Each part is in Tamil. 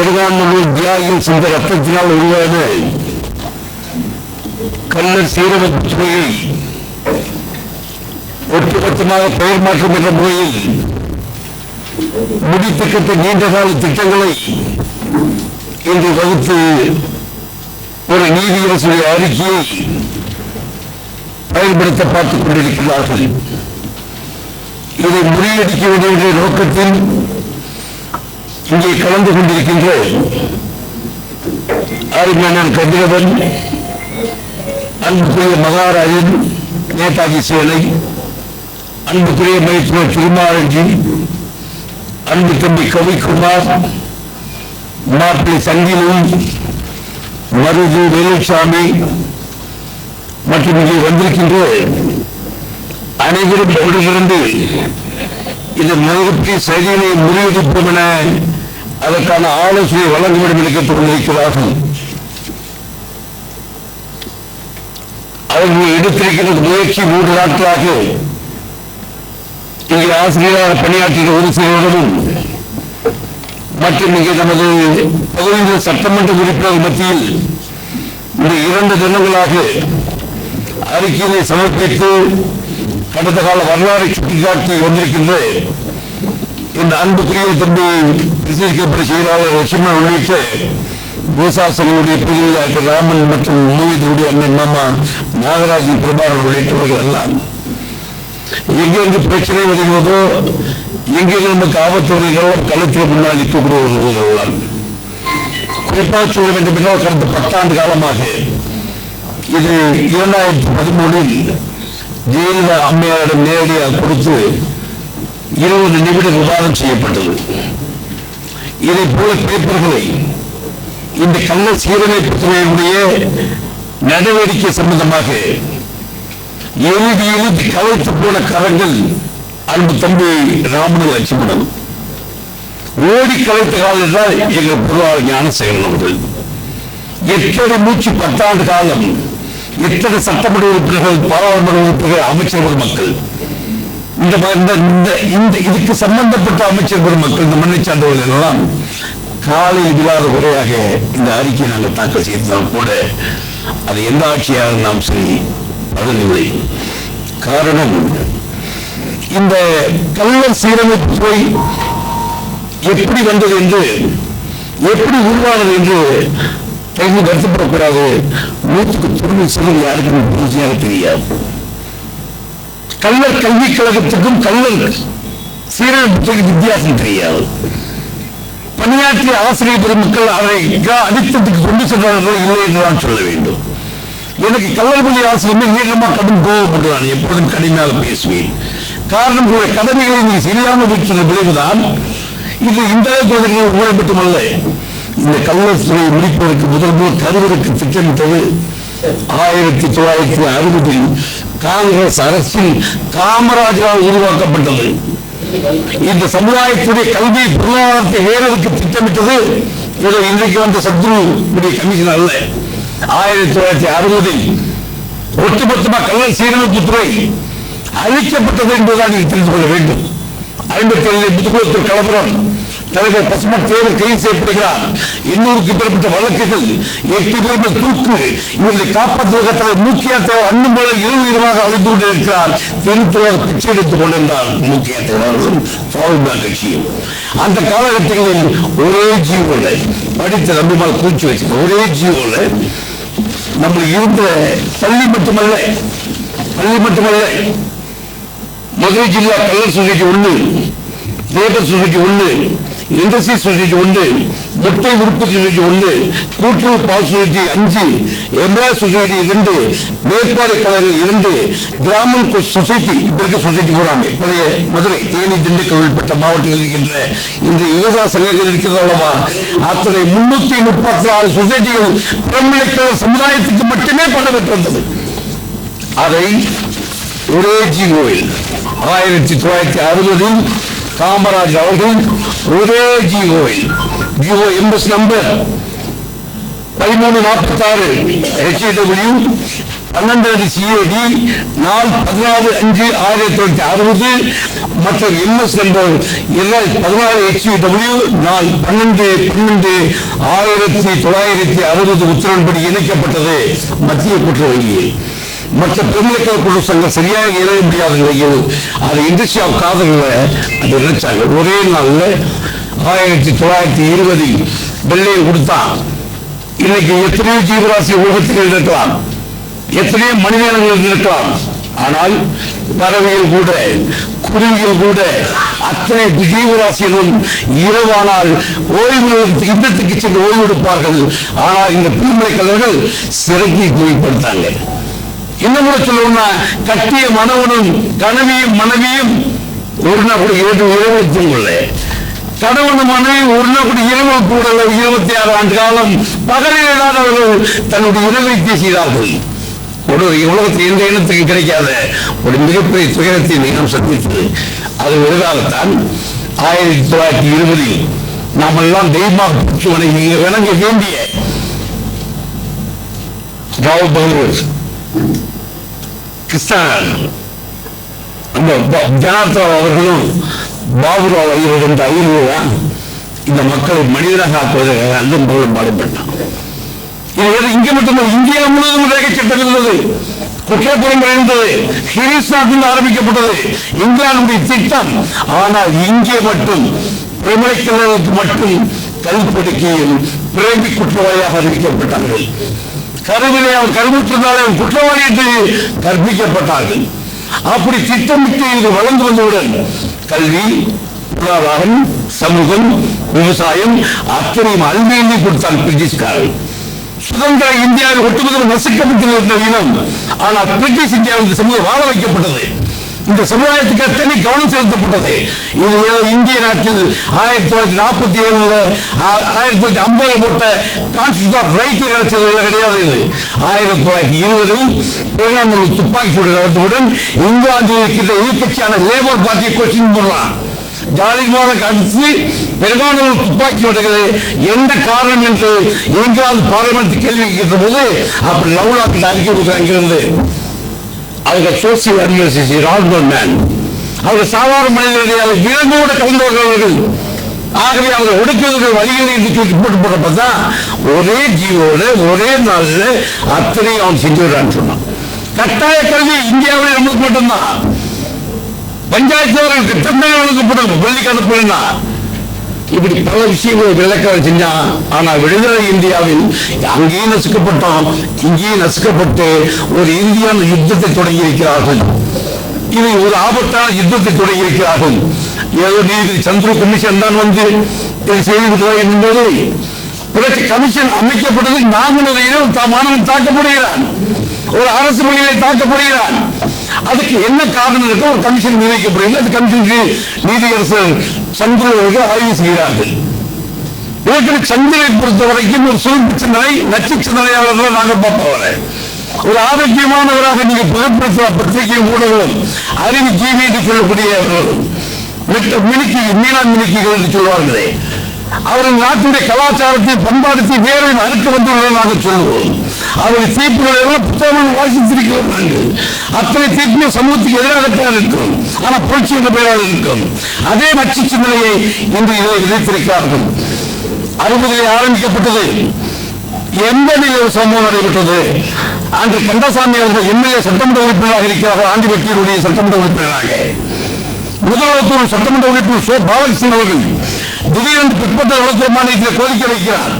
பெருமாநல்லூர் தியாகம் சென்ற ரத்தத்தினால் உருவான கல்லர் சீரமைப்பு துறையை ஒட்டுமொத்தமாக பெயர் மாற்றம் என்ற முறையில் முடித்துக்கட்ட நீண்ட கால திட்டங்களை இன்று வகுத்து ஒரு நீதியரசுடைய அறிக்கையை பயன்படுத்த பார்த்துக் கொண்டிருக்கிறார்கள் இதை முறியடிக்க வேண்டிய நோக்கத்தின் நோக்கத்தில் இங்கே கலந்து கொண்டிருக்கின்ற அருமையான கதிரவன் அன்புக்குரிய மகாராஜன் நேதாஜி சேலை அன்புக்குரிய மைத்ரோ திருமாரஞ்சி அன்பு தம்பி கவிக்குமார் மாப்பிள்ளை சங்கிலும் மருது வேலுசாமி மற்றும் இங்கே வந்திருக்கின்ற அனைவரும் உடனிருந்து இந்த மிகப்பெரிய சரியினை முறியடிப்போம் என அதற்கான ஆலோசனை வழங்க வேண்டும் என்று கேட்டுக்கொண்டிருக்கிறார்கள் அவர்கள் எடுத்திருக்கிற முயற்சி மூன்று நாட்களாக இங்கே ஆசிரியராக பணியாற்றிய ஒரு சிலருடனும் மற்றும் இங்கே நமது பகுதியில் சட்டமன்ற உறுப்பினர் மத்தியில் இந்த இரண்டு தினங்களாக அறிக்கையை சமர்ப்பித்து கடந்த கால வரலாறை சுட்டிக்காட்டி வந்திருக்கின்ற இந்த அன்புக்குரிய தம்பி விசேஷிக்கப்பட்ட செயலாளர் லட்சுமணன் உள்ளிட்ட பூசாசனுடைய பிரிவில் டாக்டர் ராமன் மற்றும் மூவிதனுடைய அண்ணன் மாமா நாகராஜன் பிரபாகர் உள்ளிட்டவர்கள் எல்லாம். எங்கெங்கு பிரச்சனை வருகிறதோ எங்கெங்கு நமக்கு ஆபத்து வருகிறதோ களத்தில் முன்னாடி தூக்குறவர்கள் குறிப்பாக சொல்ல வேண்டும் என்றால் கடந்த பத்தாண்டு காலமாக இது இரண்டாயிரத்தி பதிமூணில் ஜெயலலிதா அம்மையாரிடம் நேரடியாக கொடுத்து இருபது நிமிட விவாதம் செய்யப்பட்டது. இதை போல பேப்பர்களை இந்த கள்ள சீரமைப்பு துறையினுடைய நடவடிக்கை சம்பந்தமாக எழுதி எழுதி கலைத்து போன கரங்கள் அன்பு தம்பி ராமனு லட்சுமணன் ஓடி கலைத்த காலம் என்றால் எங்கள் பொருளாளர் ஞானசேகரன் அவர்கள். எத்தனை மூச்சு பத்தாண்டு காலம் எத்தனை சட்டமன்ற உறுப்பினர்கள் பாராளுமன்ற உறுப்பினர்கள் அமைச்சர்கள் மக்கள். இந்த இந்த இந்த இந்த இதுக்கு சம்பந்தப்பட்ட அமைச்சர் பெருமக்கள் இந்த மண்ணை சார்ந்தவர்கள் எல்லாம் காலையில் இல்லாத குறையாக இந்த அறிக்கையை நாங்கள் தாக்கல் செய்திருந்தால் கூட அது எந்த ஆட்சியாக நாம் சரி பதிலில்லை காரணம் இந்த கல்லர் சீரமைப்பு போய் எப்படி வந்தது என்று எப்படி உருவானது என்று கைது வருத்தப்படக்கூடாது. நூற்றுக்கு தொண்ணூறு சதவீதம் யாருக்கும் பூஜையாக தெரியாது. கல்லர் கல்விக் கழகத்துக்கும் கல்லர் சீரமைப்புக்கும் வித்தியாசம் தெரியாது. பணியாற்றிய ஆசிரியர் பெருமக்கள் அதை அடித்தத்துக்கு கொண்டு சென்றார்கள் இல்லை என்று நான் சொல்ல வேண்டும். எனக்கு கல்லற்பள்ளி ஆசிரியர் நீளமா கடும் கோபப்படுவான் எப்பொழுதும் கடுமையாக பேசுவேன். காரணம் கூட கடமைகளை நீ சரியாமல் வைக்கிற விளைவுதான். இது இந்த அளவுக்கு உங்களை மட்டுமல்ல இந்த கல்லர் துறையை முடிப்பதற்கு முதல் முதல் கருவருக்கு திட்டமிட்டது ஆயிரத்தி தொள்ளாயிரத்தி அறுபதில் காங்கிரஸ் அரசில் காமராஜரால் உருவாக்கப்பட்டது. இந்த சமுதாயத்துடைய கல்வி பொருளாதாரத்தை வேறதுக்கு திட்டமிட்டது ஏதோ இன்றைக்கு வந்த சத்ரு கமிஷன் அல்ல. ஆயிரத்தி தொள்ளாயிரத்தி அறுபதில் ஒட்டுமொத்தமாக கல்வி சீரமைப்பு துறை அழிக்கப்பட்டது என்பதுதான் நீங்கள் தெரிந்து கொள்ள வேண்டும். ஐம்பத்தி ஏழு முதுகுளத்தூர் கலவரம். தலைவர் பசுமன் தேவர் கைது செய்யப்படுகிறார். எண்ணூறுக்கு பெறப்பட்ட வழக்குகள் எட்டு பேர்கள் தூக்கு இவர்களை காப்பாற்றுவதற்காக மூக்கியா தலைவர் அண்ணும் போல இரவு இரவாக அழைத்து கொண்டிருக்கிறார். திருத்துவாக பிச்சை எடுத்துக் கொண்டிருந்தார் மூக்கியா தேவரும் பாவுண்டா கட்சியும். அந்த காலகட்டங்களில் ஒரே ஜீவோல படித்த நம்பிமால் குறிச்சு வச்சு ஒரே ஜீவோல நம்ம இருந்த பள்ளி மட்டுமல்ல பள்ளி மட்டுமல்ல மதுரை ஜில்லா கல்லர் சொசைட்டி ஒண்ணு லேபர் சொசைட்டி ஒண்ணு இண்டஸ்ட்ரி சொசைட்டி ஒன்று முட்டை உற்பத்தி சொசைட்டி ஒன்று கூட்டுறவு பால் சொசைட்டி அஞ்சு எம்ப்ளாய் சொசைட்டி இரண்டு மேற்பாடு கழகம் இரண்டு கிராமம் சொசைட்டி இப்ப இருக்க சொசைட்டி போறாங்க. பழைய மதுரை தேனி திண்டுக்கல் உள்பட்ட மாவட்டங்கள் இருக்கின்ற இந்த விவசாய சங்கங்கள் இருக்கிறது அத்தனை முன்னூத்தி முப்பத்தி ஆறு சொசைட்டிகள் பிரமிழைக்கிற சமுதாயத்துக்கு மட்டுமே பண்ண பெற்றிருந்தது அதை ஒரே ஜீவோவில் ஆயிரத்தி தொள்ளாயிரத்தி அறுபதில் காமராஜ் அவர்கள் ஒரே ஜிஓ ஜிஓ எம்பஸ் நம்பர் பதிமூணு நாற்பத்தி ஆறு ஹெச்டபிள்யூ பன்னெண்டாவது சிஏடி நாள் பதினாறு அஞ்சு ஆயிரத்தி தொள்ளாயிரத்தி அறுபது மற்றும் எம்எஸ் நம்பர் பதினாறு ஹெச்டபிள்யூ நாள் பன்னெண்டு பன்னெண்டு ஆயிரத்தி தொள்ளாயிரத்தி அறுபது உத்தரவின்படி இணைக்கப்பட்டது மத்திய குற்றவியல் மற்ற பெருமக்கள் குழு சரியாக இணைய முடியாத நிலையில் அது இண்டஸ்ட்ரி ஆஃப் காதலில் அது நினைச்சாங்க ஒரே நாள்ல ஆயிரத்தி தொள்ளாயிரத்தி இருபதில் வெள்ளையை கொடுத்தான் இன்னைக்கு எத்தனையோ ஜீவராசி உலகத்தில் இருக்கலாம் எத்தனையோ மனிதர்கள் இருக்கலாம் ஆனால் பறவைகள் கூட குருவிகள் கூட அத்தனை ஜீவராசிகளும் இரவானால் ஓய்வு இல்லத்துக்கு சென்று ஓய்வு எடுப்பார்கள். ஆனால் இந்த பிரிமலை கலர்கள் சிறங்கி குவிப்படுத்தாங்க இன்னும் கூட சொல்லணும்னா கட்டிய மனவனும் கனவியும் மனைவியும் ஒரு நாள் கூட இரவு இரவு தூங்கல கணவன் மனைவி ஒரு நாள் கூட இரவு கூட இருபத்தி ஆறு ஆண்டு காலம் பகலில் இல்லாதவர்கள் தன்னுடைய இரவை செய்தார்கள் ஒரு உலகத்தில் எந்த இனத்துக்கு கிடைக்காத ஒரு மிகப்பெரிய துயரத்தை நாம் சந்தித்தது. அது எதிராகத்தான் ஆயிரத்தி தொள்ளாயிரத்தி இருபதில் நாம் எல்லாம் தெய்வமாக வணங்க வேண்டிய ராவ் பகவத் கிருஷ்ணன். நம்ம ஜனார்த்தன் அவர்களும் பாபுராவ் ஐயர் என்ற ஐயர்கள் தான் இந்த மக்களை மனிதனாக ஆக்குவதற்காக அந்த மூலம் பாடுபட்டான். இது வெறும் இங்க மட்டும்தான் இந்தியா முழுவதும் ரேகை சட்டம் இருந்தது குற்றப்புறம் இருந்தது ஹிரிஸ்நாட்டில் ஆரம்பிக்கப்பட்டது. இங்கிலாந்துடைய திட்டம். ஆனால் இங்கே மட்டும் பிரமலைக்கிழமைக்கு மட்டும் கல்படுக்கையில் பிரேமி குற்றவாளியாக அறிவிக்கப்பட்டார்கள். கருவிலே அவன் கருவுற்றதால் அவன் குற்றவாளி என்று கற்பிக்கப்பட்டார்கள். அப்படி திட்டமிட்டு இது வளர்ந்து வந்தவுடன் கல்வி பொருளாதாரம் சமூகம் விவசாயம் அத்தனையும் அல்மையிலே கொடுத்தான் பிரிட்டிஷ்காரர்கள் சுதந்திர இந்தியாவில் ஒட்டுமொத்தம் நசுக்கப்பட்டிருந்த இனம் ஆனால் பிரிட்டிஷ் இந்தியாவில் இந்த சமூகம் வாழ வைக்கப்பட்டது. இந்த சமுதாயத்துக்கு அத்தனை கவனம் செலுத்தப்பட்டது. இது இந்திய நாட்டில் ஆயிரத்தி தொள்ளாயிரத்தி நாற்பத்தி ஏழுல ஆயிரத்தி தொள்ளாயிரத்தி ஐம்பதுல போட்ட கான்ஸ்டியூட் ஆஃப் ரைட் கிடைச்சது கிடையாது இது. ஆயிரத்தி தொள்ளாயிரத்தி இருபதில் பிரதமர் துப்பாக்கி சூடு நடத்தவுடன் இங்கிலாந்தில் இருக்கின்ற எதிர்கட்சியான லேபர் பார்ட்டியை கொஸ்டின் போடலாம். ஜாதிமான அடுத்து பெரும்பாலும் துப்பாக்கி விடுகிறது எந்த காரணம் என்று இங்கிலாந்து பார்லிமெண்ட் கேள்வி கேட்ட போது அப்படி லவ்லாக்கு அறிக்கை கொடுக்குறாங்க இருந்து அதுக்கு சோசியல் அட்மினிஸ்ட்ரேஷன் ரால்பர் மேன். அவங்க சாதாரண மனிதர்கள் கலந்து வருகிறவர்கள் ஆகவே அவரை ஒடுக்கிறதுக்கு வழிகளை என்று போட்டு போட்டப்ப தான் ஒரே ஜீவோட ஒரே நாளில் அத்தனை அவன் செஞ்சு விடுறான்னு சொன்னான். கட்டாய கல்வி இந்தியாவிலே நம்மளுக்கு மட்டும்தான். பஞ்சாயத்து திட்டமே வழங்கப்படும். வெள்ளி இப்படி பல விஷயங்களை விளக்கம் செஞ்சான். ஆனா விடுதலை இந்தியாவில் அங்கேயும் நசுக்கப்பட்டோம் இங்கேயும் நசுக்கப்பட்டு ஒரு இந்தியான யுத்தத்தை தொடங்கி இருக்கிறார்கள் இவை ஒரு ஆபத்தான யுத்தத்தை தொடங்கி இருக்கிறார்கள் ஏதோ நீதி சந்திர கமிஷன் தான் வந்து இதை செய்து என்பது புரட்சி கமிஷன் அமைக்கப்பட்டது நாங்கள் மாணவன் தாக்கப்படுகிறான். ஒரு அரசு மொழியை தாக்கப்படுகிறான். அதுக்கு என்ன காரணம் இருக்கு ஒரு கமிஷன் நிர்ணயிக்கப்படுகிறது அந்த கமிஷனுக்கு நீதியரசர் சந்திரவர்கள் ஆய்வு செய்கிறார்கள். ஏற்கனவே சந்திரனை பொறுத்த வரைக்கும் ஒரு சுருப்பு சிந்தனை நச்சு சிந்தனையாளர்கள் நாங்கள் பார்ப்பவரை. ஒரு ஆரோக்கியமானவராக நீங்க புகைப்படுத்த பத்திரிகை ஊடகம் அறிவு ஜீவி என்று சொல்லக்கூடியவர்கள் மினுக்கி மீனா மினுக்கிகள் என்று சொல்வார்களே. அவர்கள் நாட்டுடைய கலாச்சாரத்தை பண்பாடத்தை வேறு அறுக்க வந்துள்ளதாக சொல்லுவோம். அவர்கள் தீர்ப்புகளை எல்லாம் புத்தகம் வாசித்திருக்கிறோம் நாங்கள். அத்தனை தீர்ப்புமே சமூகத்துக்கு எதிராகத்தான் இருக்கும். ஆனால் புரட்சி என்ற பெயரால் இருக்கும். அதே மச்சி சிந்தனையை இன்று இதை விதைத்திருக்கிறார்கள். அறுபதிலே ஆரம்பிக்கப்பட்டது. எண்பதில் ஒரு சம்பவம் நடைபெற்றது. அன்று கந்தசாமி அவர்கள் எம்எல்ஏ சட்டமன்ற உறுப்பினராக இருக்கிறார்கள். ஆண்டிபட்டியலுடைய சட்டமன்ற உறுப்பினராக. முதல்வர் சட்டமன்ற உறுப்பினர் சோ. பாலகிருஷ்ணன் அவர்கள் திடீரென்று பிற்பட்ட வளர்ச்சி மாநிலத்தில் கோரிக்கை வைக்கிறார்.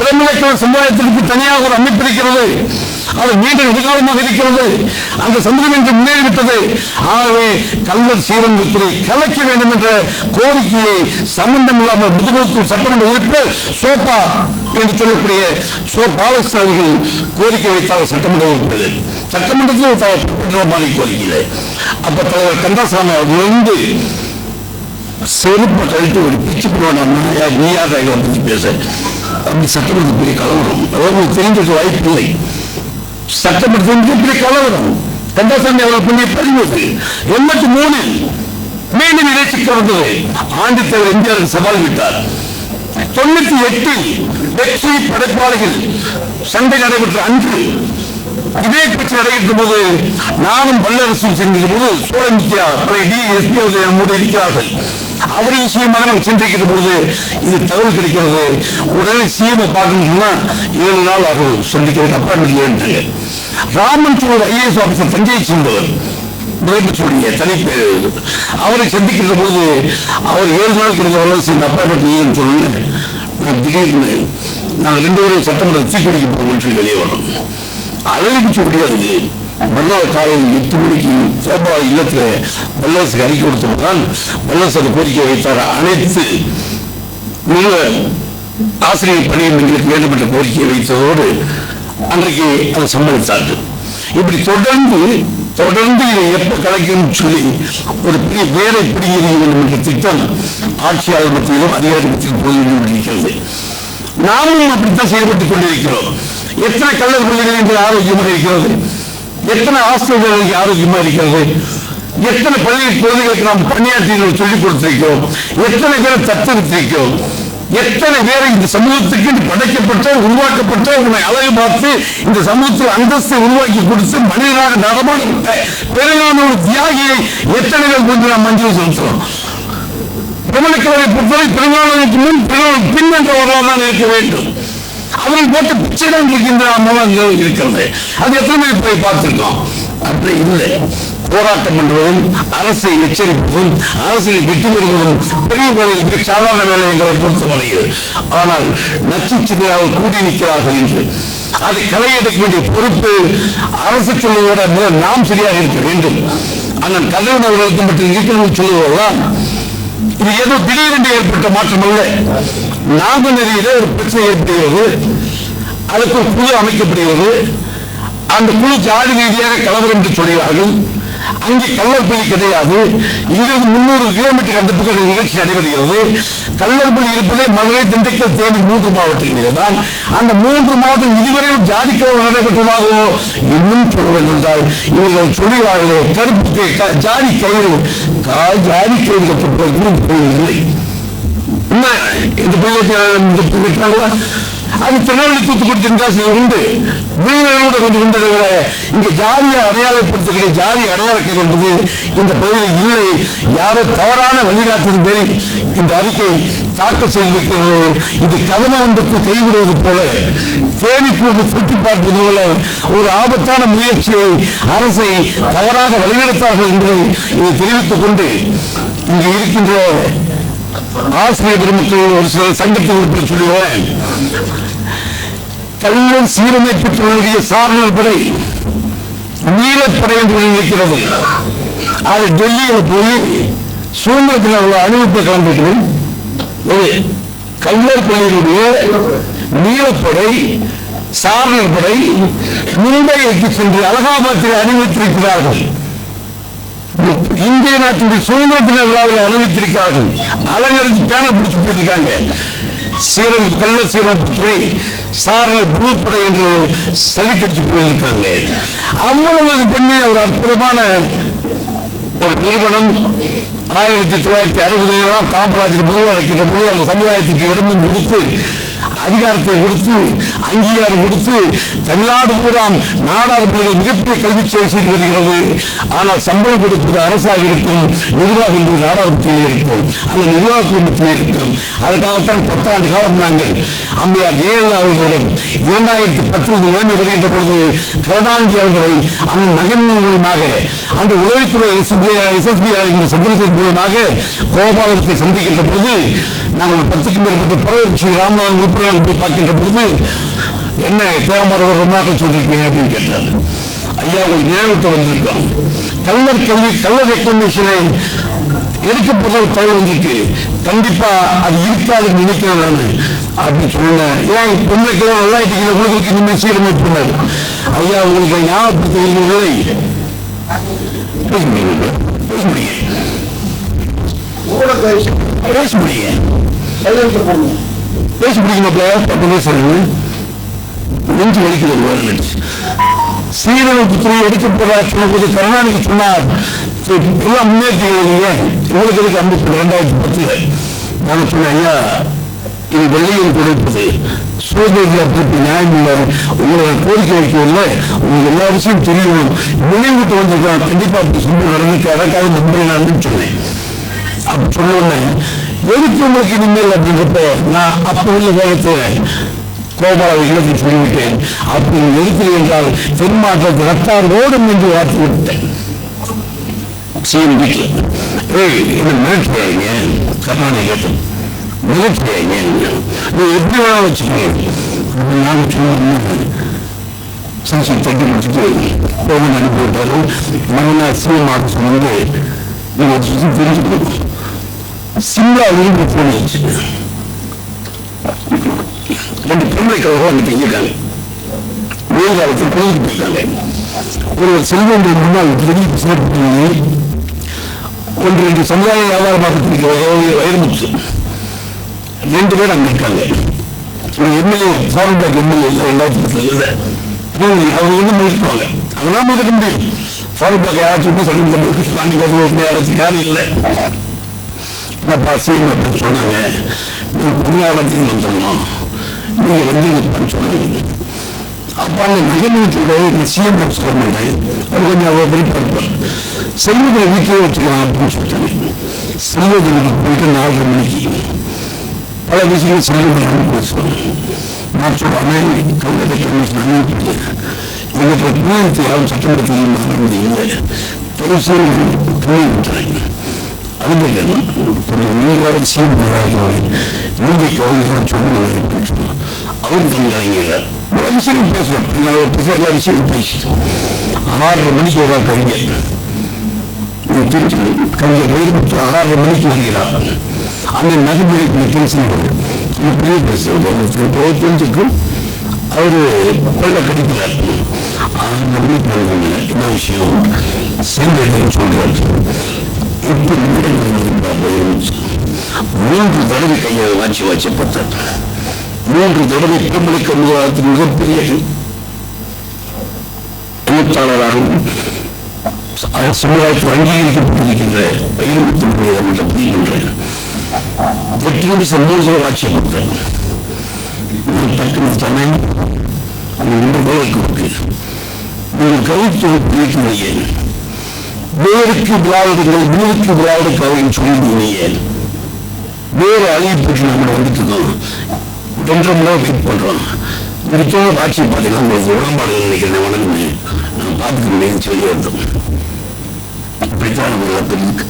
பிரமிழக்கிற சமுதாயத்திற்கு தனியாக ஒரு அமைப்பு இருக்கிறது. அது மீண்டும் எதிர்காலமாக இருக்கிறது. அந்த சமூகம் என்று முன்னேறிவிட்டது. ஆகவே கல்வர் சீரங்கத்தை கலைக்க வேண்டும் என்ற கோரிக்கையை சம்பந்தம் இல்லாமல் முதுகுளத்தூர் சட்டமன்ற உறுப்பினர் சோபா என்று சொல்லக்கூடிய சோ பாலஸ்தானிகள் கோரிக்கை வைத்தார் சட்டமன்ற உறுப்பினர் சட்டமன்றத்தில் கோரிக்கையில். அப்ப தலைவர் கந்தாசாமி அவர்கள் வந்து செருப்பை கழித்து ஒரு பிச்சு போனோம் நீ யார்? பேச அப்படி சட்டமன்றத்தில் பெரிய கலவரம். அதாவது தெரிஞ்சிருக்க வாய்ப்பு இல்லை. சட்டமன்றத்தில் பெரிய கலவரம். கந்தசாமி அவர்கள் புண்ணிய பதிவு எண்பத்தி மூணு மீண்டும் நிகழ்ச்சி வந்தது ஆண்டு தலைவர் எம்ஜிஆர் சவால் விட்டார். தொண்ணூத்தி எட்டில் வெற்றி படைப்பாளிகள் சண்டை நடைபெற்ற அன்று இதே பிரச்சனை நடைபெற்ற போது நானும் வல்லரசும் சென்ற போது சோழமித்யா டிஎஸ்பி நம்மோடு இருக்கிறார்கள். அவரை விஷயமாக நம்ம சிந்திக்கிற பொழுது இது தகவல் கிடைக்கிறது. உடனே சிஎம் பார்க்கணும்னா ஏழு நாள் ஆகும். சொல்லிக்கிறேன் அப்பாயின்மெண்ட் ஏன்றாங்க ராமன் சோழர் ஐஏஎஸ் ஆபீசர் தஞ்சையை சேர்ந்தவர் முதலமைச்சருடைய தனிப்பு அவரை சந்திக்கிற போது அவர் ஏழு நாள் கிடைத்த சேர்ந்த இந்த அப்பாயின்மெண்ட் ஏன்னு சொல்லுங்க நான் திடீர்னு நாங்கள் ரெண்டு பேரும் சட்டமன்ற தீக்குடிக்க போவோம் சொல்லி வெளியே வரோம் அழகிச்சு முடியாது மறுநாள் காலையில் எட்டு மணிக்கு சோபா இல்லத்துல வல்லரசுக்கு அறிக்கை கொடுத்தவுடன் வல்லரசு அந்த கோரிக்கை வைத்தார். அனைத்து நில ஆசிரியர் பணியும் எங்களுக்கு வேண்டும் கோரிக்கையை வைத்ததோடு அன்றைக்கு அதை சம்மதித்தார்கள். இப்படி தொடர்ந்து தொடர்ந்து இதை எப்ப கலைக்கணும்னு சொல்லி ஒரு பெரிய வேலை பிடிங்கிற வேண்டும் என்ற திட்டம் ஆட்சியாளர் மத்தியிலும் அதிகாரி மத்தியிலும் போய் கொண்டிருக்கிறது நாமும் அப்படித்தான் செயல்பட்டுக் கொண்டிருக்கிறோம். எத்தனை கள்ளர் பள்ளிகள் என்று ஆரோக்கியமாக இருக்கிறது? எத்தனை ஆசிரியர்களுக்கு ஆரோக்கியமா இருக்கிறது? எத்தனை பள்ளி குழந்தைகளுக்கு நாம் பணியாற்றிகள் சொல்லிக் கொடுத்திருக்கிறோம்? எத்தனை பேரை தத்தெடுத்திருக்கிறோம்? எத்தனை பேரை இந்த சமூகத்துக்கு படைக்கப்பட்ட உருவாக்கப்பட்ட உன்னை அழகு பார்த்து இந்த சமூகத்தில் அந்தஸ்தை உருவாக்கி கொடுத்து மனிதனாக நடமாட்ட பெருமான ஒரு தியாகியை எத்தனை பேர் கொண்டு நாம் மஞ்சள் செலுத்துறோம் பிரமணிக்கவரை பொறுத்தவரை பெருமாளுக்கு முன் பெருமாள் பின் என்ற வரலாறு தான் இருக்க வேண்டும். அவர்கள் போட்ட பிச்சை தான் இருக்கின்ற மூலங்கள் இருக்கிறது. அது எத்தனை போய் பார்த்திருக்கோம்? அப்படி இல்லை. போராட்டம் பண்ணுவதும் அரசை எச்சரிப்பதும் அரசை விட்டு வருவதும் பெரிய வேலை சாதாரண வேலை எங்களை பொறுத்தவரையில் ஆனால் நச்சுச்சிதையாக கூடி நிற்கிறார்கள் என்று. அதை களை எடுக்க வேண்டிய பொறுப்பு அரசு சொல்லுவதோட நாம் சரியாக இருக்க வேண்டும். ஆனால் கல்வியினர்களுக்கு மற்றும் இருக்கணும்னு சொல்லுவதெல்லாம் இது ஏதோ திடீரென்று ஏற்பட்ட மாற்றம் அல்ல. நாங்குநெறியில ஒரு பிரச்சனை ஏற்படுகிறது. அதுக்கு ஒரு குழு அமைக்கப்படுகிறது. அந்த குழு ஜாதி ரீதியாக கலவரம் என்று சொல்கிறார்கள். அங்கே கல்லற்பள்ளி கிடையாது. இங்கிருந்து முன்னூறு கிலோமீட்டர் அந்த பக்கம் நிகழ்ச்சி நடைபெறுகிறது. கல்லற்பள்ளி இருப்பதே மதுரை திண்டுக்கல் தேனி மூன்று மாவட்டங்களிலே தான் அந்த மூன்று மாவட்டம் இதுவரையும் ஜாதி நடைபெற்றதாகவோ இன்னும் சொல்வதென்றால் இவர்கள் சொல்லுவார்களே கருப்பு ஜாதி கயிறு ஜாதி கயிறு கட்டப்பட்ட இல்லை என்ன இந்த பள்ளிக்கு விட்டாங்களா அது திருநெல்வேலி தூத்துக்குடி தென்காசி உண்டு. மீனவர்களோட கொண்டு கொண்டதை விட இங்க ஜாதியை அடையாளப்படுத்துகிற ஜாதி அடையாளக்கள் என்பது இந்த பகுதியில் இல்லை. யாரோ தவறான வழிகாட்டின் பேரில் இந்த அறிக்கை தாக்கல் செய்திருக்கிறது. இது கதமண்டத்தை கைவிடுவது போல தேனிப்பூர்வு சுற்றி பார்ப்பது போல ஒரு ஆபத்தான முயற்சியை அரசை தவறாக வழிநடத்தார்கள் என்பதை இதை தெரிவித்துக் கொண்டு இங்கு இருக்கின்ற ஆசிரியர் பெருமக்கள் ஒரு சில சங்கத்தில் உறுப்பினர் சொல்லுவேன் கல்லூர் சீரமைப்பு தொழிலுடைய சாரணர் படை நீலப்படை என்று இருக்கிறது அது டெல்லியில் போய் சுதந்திரத்தில் உள்ள அணிவிப்பு கலந்துக்கிறேன் கல்லூர் பள்ளியினுடைய நீலப்படை சாரணர் படை மும்பைக்கு சென்று அலகாபாத்தில் அறிவித்திருக்கிறார்கள் இந்திய நாட்டினுடைய சுதந்திர தின விழாவில் அறிவித்திருக்கிறார்கள் அலங்கரித்து பேன பிடிச்சு போயிருக்காங்க சீரம் கள்ள சீரத்துறை சாரண புழுப்படை என்று சலிக்கடிச்சு போயிருக்காங்க. அவ்வளவு பண்ணி ஒரு அற்புதமான ஒரு நிறுவனம். ஆயிரத்தி தொள்ளாயிரத்தி அறுபதுலாம் காமராஜர் உருவாக்கிற போது அந்த சமுதாயத்துக்கு இடமும் கொடுத்து அதிகாரத்தை கொடுத்து அங்கீகாரம் கொடுத்து தமிழ்நாடு பூரா நாடார் பிள்ளைகள் மிகப்பெரிய கல்வி செய்து வருகிறது. ஆனால் சம்பளம் கொடுப்பது அரசாக இருக்கும் நிர்வாகம் என்பது நாடாளுமன்றத்தில் இருக்கும் அந்த நிர்வாக குடும்பத்தில் இருக்கும். அதற்காகத்தான் பத்தாண்டு காலம் நாங்கள் அம்மையார் ஜெயலலிதா அவர்களிடம் இரண்டாயிரத்தி பத்தில் நிலைமை வருகின்ற பொழுது கருணாநிதி அவர்களை அந்த நகன் மூலமாக அந்த உதவித்துறை எஸ்எஸ்பி என்ற சந்திரசேகர் மூலமாக கோபாலத்தை சந்திக்கின்ற பொழுது நாங்கள் பத்துக்கு மேற்பட்ட பிறகு ஸ்ரீ ராமநாதன் உறுப்பினர்கள் போய் பார்க்கின்ற பொழுது என்ன தேவமரவர் ரொம்ப சொல்லிருக்கீங்க? அப்படின்னு கேட்டார். ஐயா உங்களுக்கு நினைவுக்கு வந்திருக்கோம் கல்லர் கல்வி கல்லர் ரெக்கமெண்டேஷனை எடுக்கப்படுற ஒரு தகவல் வந்திருக்கு. கண்டிப்பா அது இருக்காதுன்னு நினைக்கிறேன் நான். அப்படின்னு சொன்னேன். ஏன் பொண்ணுக்கு நல்லா இருக்கீங்க உங்களுக்கு இனிமேல் சீரமைப்பினர் ஐயா உங்களுக்கு ஞாபகப்படுத்துவதில்லை பேச முடியும் பேச முடியும் பேச முடியும் பேசி முடியுமாப்பா பத்து பேசுறது நெஞ்சு வலிக்குது சீரமைப்பு துறை எடுக்கப்பட சொன்னபோது கருணாநிதி சொன்னார் "சரி, எல்லாம் முன்னேற்றீங்க உங்களுக்கு எதுக்கு அம்பு ரெண்டாயிரத்தி பத்துல நான் சொன்னேன் ஐயா இது வெள்ளையில் கொடுப்பது சூழ்நிலை திருப்பி நியாயம் இல்லை. உங்களை கோரிக்கை வைக்கவில்லை. உங்களுக்கு எல்லா விஷயம் தெரியணும். நினைவுட்டு வந்திருக்கான். கண்டிப்பா அப்படி சொல்லி நடந்துட்டு அதற்காக நம்புறேன் சொன்னேன். அப்படி சொன்ன உடனே எதுக்கு உங்களுக்கு இனிமேல் அப்படின்றப்போ நான் அப்போ உள்ள வேகத்துல கோபால இல்லத்தை சொல்லிவிட்டேன் அப்படி எதுக்கு என்றால் தென்மாற்றத்து ரத்தார் ஓடும் என்று வார்த்தை விட்டேன் சிஎம் ஏய் என்ன மிரட்டுறீங்க கர்நாடக கேட்டேன் மிரட்டுறீங்க நீ எப்படி வேணாலும் வச்சுக்கோங்க நான் சொன்னேன் சாட்சி தட்டி முடிச்சுட்டு போகணும் அனுப்பி விட்டாரு மகனார் சிஎம் ஆஃபீஸ் வந்து நீங்க தெரிஞ்சுக்கணும் சிம்லா விரும்பி போனிச்சு ரெண்டு பொம்பளை கழகம் அங்கே தங்கியிருக்காங்க. வெயில் காலத்தில் கோயிலுக்கு போயிருக்காங்க ஒருவர் செல்வனுடைய முன்னாள் பெரிய சிறப்பு ஒன்று ரெண்டு சமுதாய வியாபாரமாக பிடிக்கிற வைரமுத்து ரெண்டு பேர் அங்கே இருக்காங்க. ஒரு எம்எல்ஏ ஃபாரின் பேக் எம்எல்ஏ இல்லை ரெண்டாயிரத்தி பத்தில் இல்லை. அவங்க வந்து முடிச்சுப்பாங்க அதெல்லாம் முதல்ல முடியும் ஃபாரன் பேக் யாராச்சும் சொல்லி தாண்டி யாராச்சும் யாரும் இல்லை. என்னப்பா சீன் அப்படின்னு சொன்னாங்க நீங்கள் புண்ணியாவத்தையும் வந்துடணும் நீங்க வந்து சொன்னாங்க அப்ப அந்த நகர்வுத்துறை சிஎம் அது கொஞ்சம் அவ்வளோ வெளிப்படுத்தும் வீட்டிலே வச்சுக்கலாம் அப்படின்னு சொல்லிட்டாங்க செல்வதை போயிட்டு நாலரை மணிக்கு பல விஷயங்கள் நான் சொல்றேன் கல்வி கமிஷன் அனுப்பிட்டு எங்கள் பிரதிநிதி சட்டமன்றத்தில் மாற இல்லை நீங்க சீன் நீங்க கோவில் சொல்லுங்க அவர் கலைஞர் ஒரு விஷயம் பேசுவோம் நான் ஒரு புது விஷயம் பேசிட்டோம் ஆறரை மணிக்கு ஒரு கவிஞர் நீ கவிஞர் வைரமுத்து ஆறரை மணிக்கு வருகிறார் அந்த நகைமுறைக்கு பேசினார் பெரிய பேசுவோம் தெரிஞ்சுக்கும் அவரு கொள்ள ஆறு மணிக்கு வருவாங்க என்ன விஷயம் சேர்ந்து எப்படி மூன்று தடவை கையை வாட்சி வாச்சப்பட்டார் மூன்று தடவை பெருமளை நிர்வாகத்தின் மிகப்பெரிய எழுத்தாளராகவும் சமுதாயத்தில் அங்கீகரிக்கப்பட்டிருக்கின்ற பயிர்த்தினுடைய புரிகின்ற வெற்றி சமூக ஆட்சியப்பட்டார் தன்னை ரெண்டு பேருக்கு கொடுக்கு நீங்கள் கவித்துவ வேருக்கு விழாவிடுங்கள் வீருக்கு விழாவிட கவின்னு சொல்லிடுவீங்க வேறு அழிவு பற்றி நம்ம வந்துட்டு இருக்கோம் வெயிட் பண்றோம். முடிச்சோட ஆட்சி பார்த்தீங்கன்னா உங்களுக்கு உடன்பாடு நினைக்கிறேன் வணங்குமே நான் பார்த்துக்க முடியும்னு சொல்லி வந்தோம். அப்படித்தான் நம்ம இருக்கு.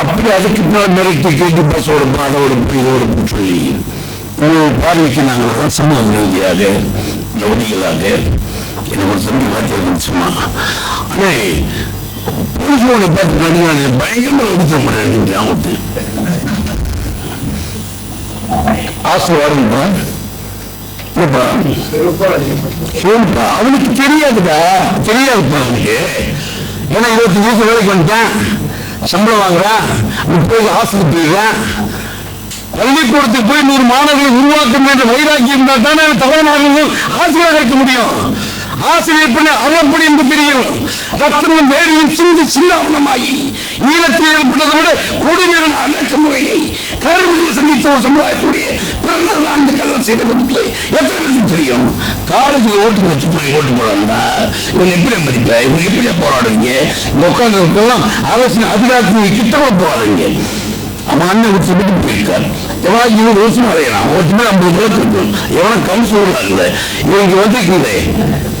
அப்படி அதுக்கு நான் மிரட்டி கேட்டு பஸ்ஸோட அதோட இதோட சொல்லி உங்கள் பார்வைக்கு நாங்கள் தான் சமூக ரீதியாக ரவுடிகளாக என்ன ஒரு தம்பி வாத்தியம் சும்மா ஆனால் புருஷனை பார்த்து நடிகான பயங்கரமா எடுத்த மாட்டேன் அவனுக்கு ஆசை அவனுக்கு தெரியாதுடா தெரியாதுப்பா அவனுக்கு ஏன்னா இருபத்தி வயசு வேலைக்கு வந்துட்டான் சம்பளம் வாங்குறான் முப்பது ஹாஸ்டலுக்கு போயிடுறான் பள்ளிக்கூடத்துக்கு போய் நூறு மாணவர்களை உருவாக்கும் என்ற வைராக்கியம் தான் தானே தலைவனாகவும் ஆசிரியராக இருக்க முடியும் ஆசிரியர் பண்ண அவப்படி என்று பிரியும். ரத்தனம் வேடியும் சிந்து சின்னாவனமாகி நீளத்தில் ஏற்பட்டதை விட கொடுமையான அடக்க முறையை கருவில் சந்தித்த ஒரு சமுதாயத்துடைய பிறந்த ஆண்டு கல்லம் செய்த கொடுத்து எத்தனை தெரியும்? காலேஜில் ஓட்டு வச்சு போய் ஓட்டு போடாங்களா இவன் எப்படி மதிப்ப? இவன் எப்படி போராடுவீங்க? உட்காந்து அரசின் அதிகாரத்துக்கு கிட்ட கூட போராடுவீங்க அவன் அண்ணன் போயிருக்காரு எவன் இருபது வருஷம் அடையலாம் ஒருத்தமே ஐம்பது பேருக்கு இருக்கும் இவங்க வந்திருக்குது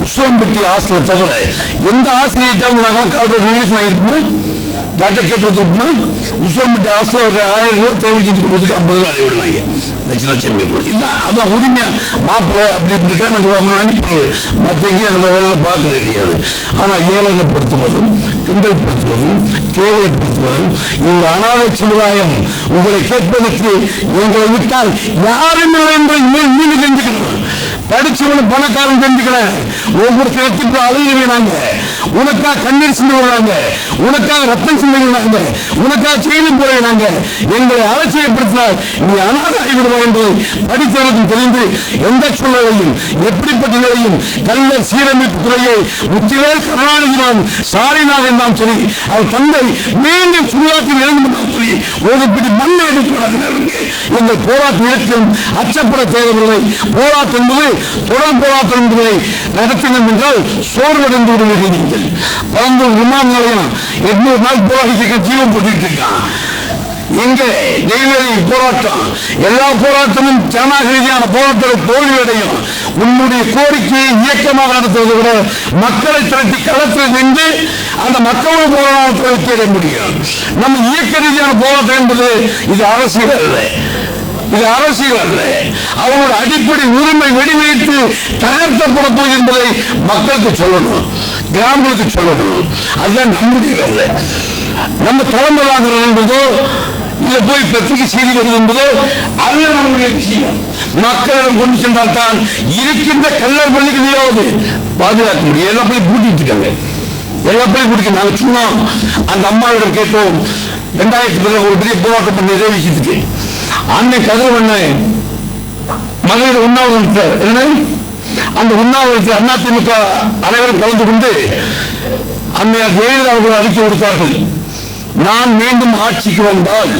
உஸ்வம்பட்டி ஆசிரியர் தவிர எந்த ஆசிரியர் தான் ரிலீஸ் டாக்டர் கேட்டு உஸ்வம்பட்டி ஒரு ஆயிரம் ரூபாய் தேவைச்சு கொடுத்துட்டு ஐம்பது ரூபாய் விடுவாங்க லட்சலட்சுமி இதான் அதான் உரிமையா மாப்பிள்ளை அப்படி இப்படி நம்ம அனுப்பிடுவது மற்ற எங்கேயும் அந்த வேலை பார்க்க தெரியாது ஆனால் ஏழனைப்படுத்துவதும் கிண்டல்படுத்துவதும் கேவலப்படுத்துவதும் இந்த அனாதை சமுதாயம் உங்களை கேட்பதற்கு எங்களை விட்டால் யாரும் இல்லை என்று மீன் தெரிஞ்சுக்கணும் படிச்சவனு பணக்காரன் தெரிஞ்சுக்கல. ஒவ்வொரு கிணத்துக்கு அழுகிறாங்க வேணாங்க. உனக்காக கண்ணீர் சிந்து விடுறாங்க உனக்காக ரத்தம் சிந்து விடுறாங்க உனக்காக செய்தி போடுறாங்க எங்களை அலட்சியப்படுத்தினால் நீ அனாதாகி விடுவாய் என்று படித்தவனுக்கும் தெரிந்து எந்த சூழ்நிலையும் எப்படிப்பட்ட நிலையும் நல்ல சீரமைப்பு துறையை முத்திவேல் கருணாநிதி நான் சாரினார் என்றாம் சரி அவர் தந்தை மீண்டும் சுடுகாட்டில் இறந்து சொல்லி ஒரு பிடி மண்ணை எடுக்கிறார்கள் எங்கள் போராட்டம் இலக்கியம் அச்சப்பட தேவையில்லை. போராட்டம் என்பது தொடர் போராட்டம் என்பதை நடத்தினோம் என்றால் சோர்வடைந்து விடுவீர்கள் நீங்கள். பரந்தூர் விமான நிலையம் எட்நூறு நாள் போராட்டத்துக்கு ஜீவன் போட்டுட்டு இருக்கான் இங்கே நெய்வேலி போராட்டம். எல்லா போராட்டமும் ஜனநாயக ரீதியான போராட்டம் தோல்வியடையும். உன்னுடைய கோரிக்கையை இயக்கமாக நடத்துவதை விட மக்களை திரட்டி களத்தில் நின்று அந்த மக்களோட போராட்டத்தை தேட முடியும். நம்ம இயக்க ரீதியான போராட்டம் என்பது இது அரசியல் இல்லை இது அரசியல் அல்ல. அவரோட அடிப்படை உரிமை வெடிவைத்து தகர்த்தப்பட போய் என்பதை மக்களுக்கு சொல்லணும் கிராமங்களுக்கு சொல்லணும். அதுதான் நம்முடைய வேலை நம்ம தலைமையாகிறது என்பதோ இதை போய் பத்திரிகை செய்தி வருது என்பதோ அல்ல நம்முடைய விஷயம். மக்களிடம் கொண்டு சென்றால் தான் இருக்கின்ற கல்லர் பள்ளிகளையாவது பாதுகாக்க முடியும். எல்லா போய் பூட்டிட்டு இருக்காங்க எல்லா போய் பூட்டி நாங்கள் சும்மா அந்த அம்மாவிடம் கேட்டோம் ரெண்டாயிரத்தி பதினொன்று ஒரு பெரிய போராட்டம் பண்ணி இதே விஷயத்துக்கு. அன்னை கதிரவண்ணன் மகளிர் உண்ணாவிரதத்தை என்ன அந்த அண்ணா அதிமுக அனைவரும் கலந்து கொண்டு அன்னையார் ஜெயலலிதா அவர்கள் அறிக்கை கொடுத்தார்கள். நான் மீண்டும் ஆட்சிக்கு வந்தால்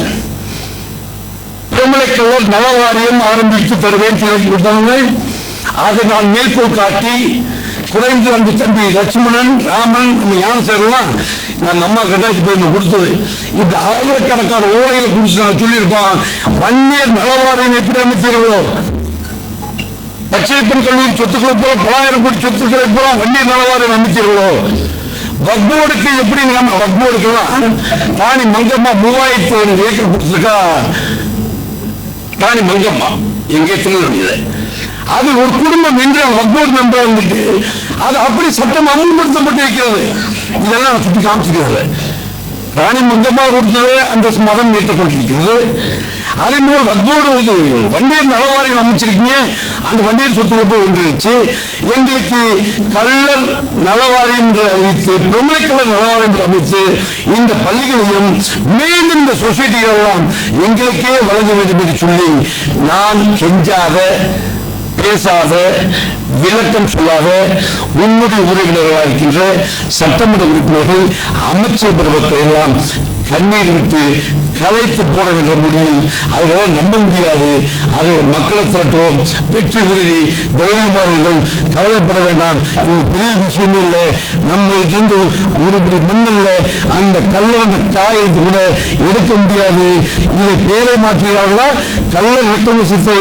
திருமலைக்கல்லர் நல வாரியம் ஆரம்பித்து தருவேன். சொல்லி கொடுத்தாங்க. அதை நான் மேற்கோள் காட்டி குறைந்து அந்த தம்பி லட்சுமணன் ராமன் நம்ம ஞானசேரலாம் நான் அம்மா கட்டாட்சி பதினொன்று கொடுத்தது. இந்த ஆயிரக்கணக்கான ஓலைகளை குறித்து நான் சொல்லியிருப்பான். வன்னியர் நலவாரியம் எப்படி அமைத்தீர்களோ? பச்சைப்பன் கல்லூரி சொத்துக்களை போல பலாயிரம் கோடி சொத்துக்களை போல வன்னியர் நலவாரியம் அமைத்தீர்களோ? வக்போர்டுக்கு எப்படி நம்ம வக்போர்டுக்கெல்லாம் ராணி மங்கம்மா மூவாயிரத்தி ஐநூறு ஏக்கர் கொடுத்துருக்கா? ராணி மங்கம்மா எங்கே திருநெல்வேலியில. அது ஒரு குடும்பம் என்று வக்போர்டு மெம்பர் வந்துட்டு அது அப்படி சட்டம் அமுல்படுத்தப்பட்டு இருக்கிறது இதெல்லாம் சுட்டி காமிச்சிருக்கிறது ராணி மங்கம்மா கொடுத்தது அந்த மதம் நீட்டக் கொண்டிருக்கிறது அதே போல் வக்போர்டு இது வண்டியர் நலவாரியம் அமைச்சிருக்கீங்க. அந்த வண்டியர் சொத்து போய் வந்துருச்சு எங்களுக்கு கள்ளர் நலவாரியம் என்று அறிவித்து பொம்மை கள்ளர் நலவாரியம் என்று அமைத்து இந்த பள்ளிகளையும் மீண்டும் இந்த சொசைட்டிகள் எல்லாம் எங்களுக்கே வழங்க வேண்டும் என்று சொல்லி நான் செஞ்சாத பேசாத விளக்கம் சொல்லாத உன்னுடைய உறவினர்களாக இருக்கின்ற சட்டமன்ற உறுப்பினர்கள் அமைச்சர் பருவத்தை எல்லாம் கண்ணீர் விட்டு கலைத்து போட வேண்டிய முடியும் அதெல்லாம் நம்ப முடியாது. அதை மக்களை திரட்டுவோம். வெற்றி உறுதி. தைரியமானவர்கள் கவலைப்பட வேண்டாம். இது பெரிய விஷயம் இல்லை. நம்ம இருந்து ஒரு படி மண்ணில் அந்த கல்லண காயத்தை கூட எடுக்க முடியாது. இதை பேரை மாற்றினார்களா கள்ள ரத்தமசத்தை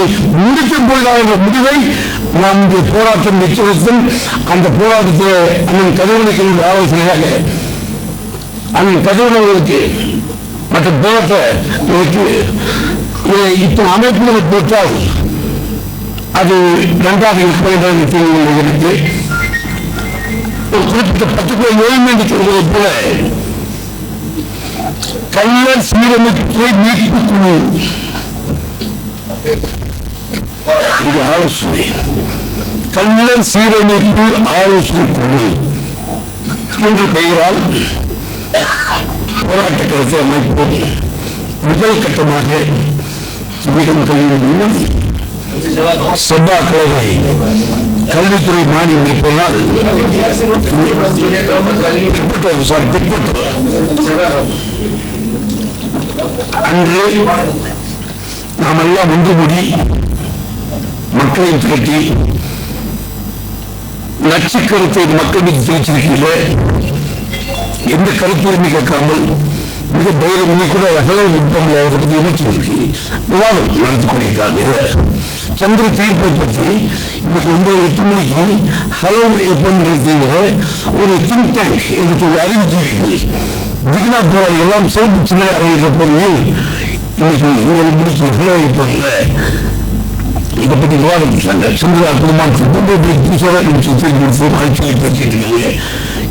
சித்தை போகிறார் என்ற முடிவை நாம் போராட்டம் நிச்சயத்தில் அந்த போராட்டத்தில் அண்ணன் கதிரவனுக்கு ஆலோசனையாக அண்ணன் கதிரவர்களுக்கு மற்ற போராட்டங்களுக்கு இத்தனை அமைப்புகளை போட்டால் அது நன்றாக இருக்கும் என்ற தெரிந்து எனக்கு ஒரு குறிப்பிட்ட பத்துக்குள்ள ஓய்வு என்று சொல்வதை போல கள்ளர் சீரமைப்பு மீட்பு குழு இது ஆலோசனை. கள்ளர் சீரமைப்பு ஆலோசனை குழு என்று பெயரால் போராட்ட கருத்தை அமைப்போம் முதல் கட்டமாக மிகவும் கல்வி மூலம் செவ்வாய்க்கிழமை கல்வித்துறை மானியம் இருப்பதால் திட்டத்தோடு சார் திட்டத்தோடு அன்று நாம் எல்லாம் ஒன்று கூடி மக்களை திரட்டி நச்சுக்கருத்தை மக்கள் மீது தெரிவிச்சிருக்கீங்களே எந்த கருத்தையும் கேட்காமல் மிக தைரியம் கூட அகல நுட்பங்கள் அவரை பற்றி இணைச்சி விவாதம் நடத்தி கொண்டிருக்காங்க சந்திர தீர்ப்பை பற்றி இன்னைக்கு ஒன்பது எட்டு மணிக்கு ஹலோ எப்படிங்கிற ஒரு திங்க் டேங்க் எனக்கு ஒரு அறிவிச்சிருக்கிறது திக்னா போராளி எல்லாம் சேர்ந்து சின்ன அறிவிக்கிற பொருள் இன்னைக்கு நீங்கள் முடிச்சு ஹலோ எப்படிங்க இதை பற்றி விவாதிச்சாங்க சந்திரா குடும்பம் ரொம்ப திருப்பி சுற்றி கொடுத்து ஆட்சியை பேசிட்டு இருக்காங்க.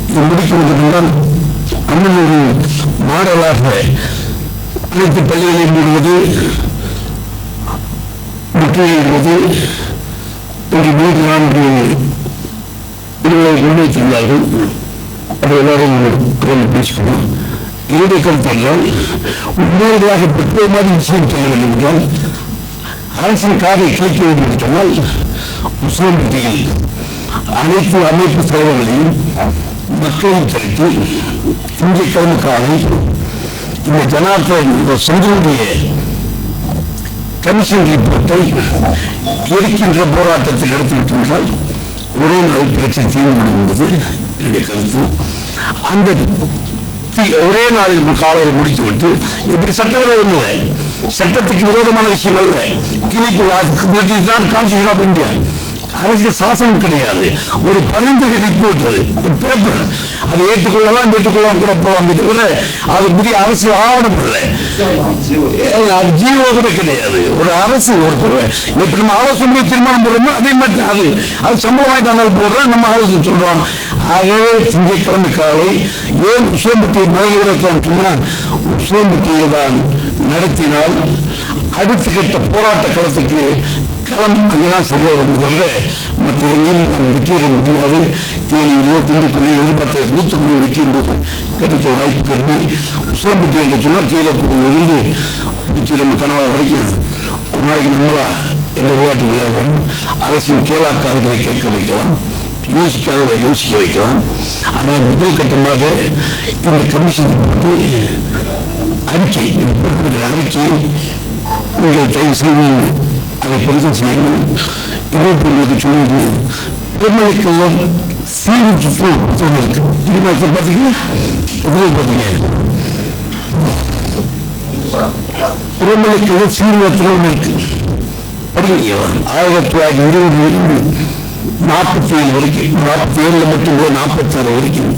இது முடிக்கிறதுக்கு அண்ணன் ஒரு மாடலாக அனைத்து பள்ளிகளையும் மூடுவது முற்றுகையிடுவது இன்று மூன்று நான்கு இதுகளை முன்வைத்துள்ளார்கள் அதை எல்லாரும் குரல் பேசிக்கணும் என்னுடைய கருத்து என்றால் உண்மையாக பெற்ற மாதிரி விஷயம் சொல்ல வேண்டும் என்றால் அரசின் காதை கேட்க வேண்டும் என்று சொன்னால் முஸ்லிம் பட்டியல் அனைத்து அமைப்பு தலைவர்களையும் மக்களையும் திரட்டி திங்கட்கிழமை காலை இந்த ஜனார்த்தன் சந்திரனுடைய கமிஷன் ரிப்போர்ட்டை இருக்கின்ற போராட்டத்தில் எடுத்துவிட்டால் ஒரே நாள் பிரச்சனை தீர்மானம் என்பது என்னுடைய கருத்து. அந்த ஒரே நாளில் காலையில் முடித்துவிட்டு இப்படி சட்டவிரோதம் இல்லை. சட்டத்துக்கு விரோதமான விஷயம் அல்ல. கிளிப்பு தான் கான்ஸ்டியூஷன் ஆஃப் இந்தியா அரசியல் சாசனம் கிடையாது. ஒரு பதினஞ்சு ரிப்போர்ட் அது. பேப்பர் அதை ஏற்றுக்கொள்ளலாம் ஏற்றுக்கொள்ளலாம் கூட போகலாம். கூட அது புதிய அரசியல் ஆவணம் இல்லை. அது ஜீவோ கூட கிடையாது. ஒரு அரசு ஒரு இப்ப நம்ம ஆலோசனை தீர்மானம் போடுறோமோ அதே மாதிரி அது. அது சம்பவமாய் தானால் போடுறோம். நம்ம ஆலோசனை சொல்றோம். ஆகவே திங்கட்கிழமை காலை ஏன் உசேம்பட்டியை மறைகிறோம் சொன்னால் உசேம்பட்டியை தான் நடத்தினால் அடுத்த கட்ட போராட்ட களத்துக்கு களம் அங்கேதான் சரியாக இருந்தது மற்ற எங்கேயும் நாம் வெற்றி முடியாது தேனியிலோ திண்டுக்கல்லையோ எதிர்பார்த்த நூற்றுக்குள்ள வெற்றி என்பது கிடைக்க வாய்ப்பு கருதி உசேம்பட்டி என்று சொன்னால் கீழப்பூரிலிருந்து திருச்சி நம்ம கனவா வரைக்கும் ஒரு நாளைக்கு நம்மளா எந்த விளையாட்டு விளையாடுறோம் அரசின் கேளாக்காரர்களை கேட்க வைக்கலாம் யோசிக்காதவரை யோசிக்க வைக்கலாம் ஆனால் முதல் கட்டமாக இந்த கமிஷன் பற்றி அறிக்கை அறிக்கை நீங்கள் தயவு செய்து அதை ஆயிரத்தி தொள்ளாயிரத்தி இருபது நாற்பத்தி ஏழு வரைக்கும் நாற்பத்தி ஏழுல மட்டும் நாற்பத்தாறு வரைக்கும்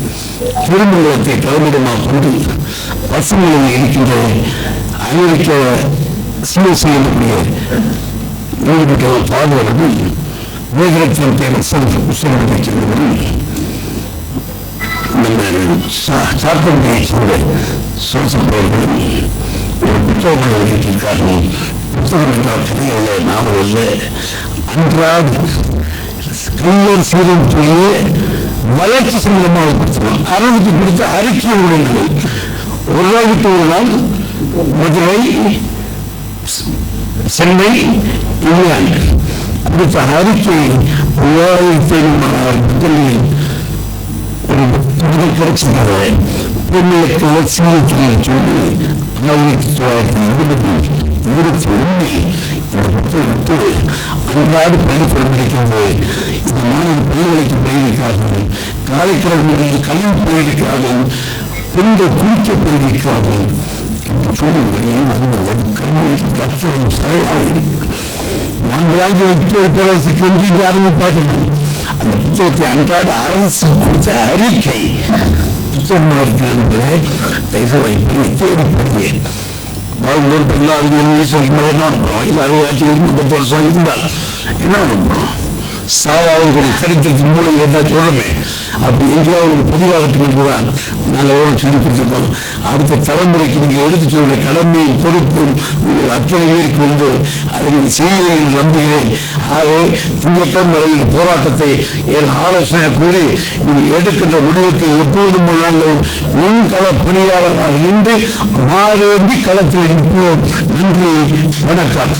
திருமங்கலத்தை தலைமையிடமாக கொண்டு பசுமையில் இருக்கின்ற அமெரிக்க சிஎஸ்சி நீதிமன்ற பாதுகாப்பு வேகரத்தின் பேர் உத்தரவு வைக்கின்றவர்கள் நம்ம சாப்பிடுடைய சுவாசம் சோசப்பவர்களும் ஒரு புத்தகங்களை எழுதியிருக்கார்கள். புத்தகங்கள் என்றால் கதைகள் நாவல் இல்லை அன்றாவது கையர் சீரம் செய்ய வளர்ச்சி சம்பந்தமாக கொடுத்தோம் அரசுக்கு கொடுத்த அறிக்கை உடன்கள் ஒரு நாள் விட்டு ஒரு நாள் மதுரை சென்னை இங்கிலாந்து கொடுத்த அறிக்கை மூவாயிரத்தி ஐநூறு புத்தகங்களில் ஒரு புத்தகம் கிடைச்சிருக்கிறது பெண்களுக்கு சீரத்தில் சொல்லி ஆயிரத்தி தொள்ளாயிரத்தி இருபது இருபத்தி ஒன்று இந்த புத்தகத்தை அன்றாடு பள்ளிக்கூடம் கிடைக்கிறது இந்த மாணவ பள்ளிகளுக்கு பயிரிக்கார்கள் காலைக்கிழமைகளில் கல்வி பயிரிக்கார்கள் பெண்கள் குறிக்க பயிரிக்கார்கள் என்று சூழ்நிலையில் அது கல்வியில் கற்றலும் சரியாக இருக்கு நான்காவது வைத்து பேரரசுக்கு என்று ஆரம்பிப்பார்கள் அந்த புத்தகத்தை அன்றாட அரசு கொடுத்த அறிக்கை புத்தகம் இருக்கிறது தயவு வைப்பு தேடி படித்தேன் வாழ்வோர் எல்லா அறிஞர்களும் சொல்லும் என்ன பண்ணுறோம் இல்லை அறுபதாயிரத்தி முப்பத்தி வருஷம் இருந்தால் என்ன பண்ணுறோம் சரித்திரத்தின் மூலம் என்ன சொல்லணுமே அப்படி எங்கேயாவது ஒரு பதிவாகட்டும் என்றுதான் நாங்கள் எவ்வளோ சொல்லி கொடுத்துருக்கோம் அடுத்த தலைமுறைக்கு நீங்கள் எடுத்து சொல்ற கடமை பொறுப்பும் உங்கள் அத்தனை பேருக்கு வந்து அதை நீங்கள் செய்வீர்கள் நம்புகிறேன். ஆகவே திங்கட்டம் வரையில் போராட்டத்தை என் ஆலோசனை கூறி நீங்கள் எடுக்கின்ற முடிவுக்கு எப்போதும் நாங்கள் முன்கள பணியாளராக நின்று மாறேந்தி களத்தில் நிற்போம். நன்றி வணக்கம்.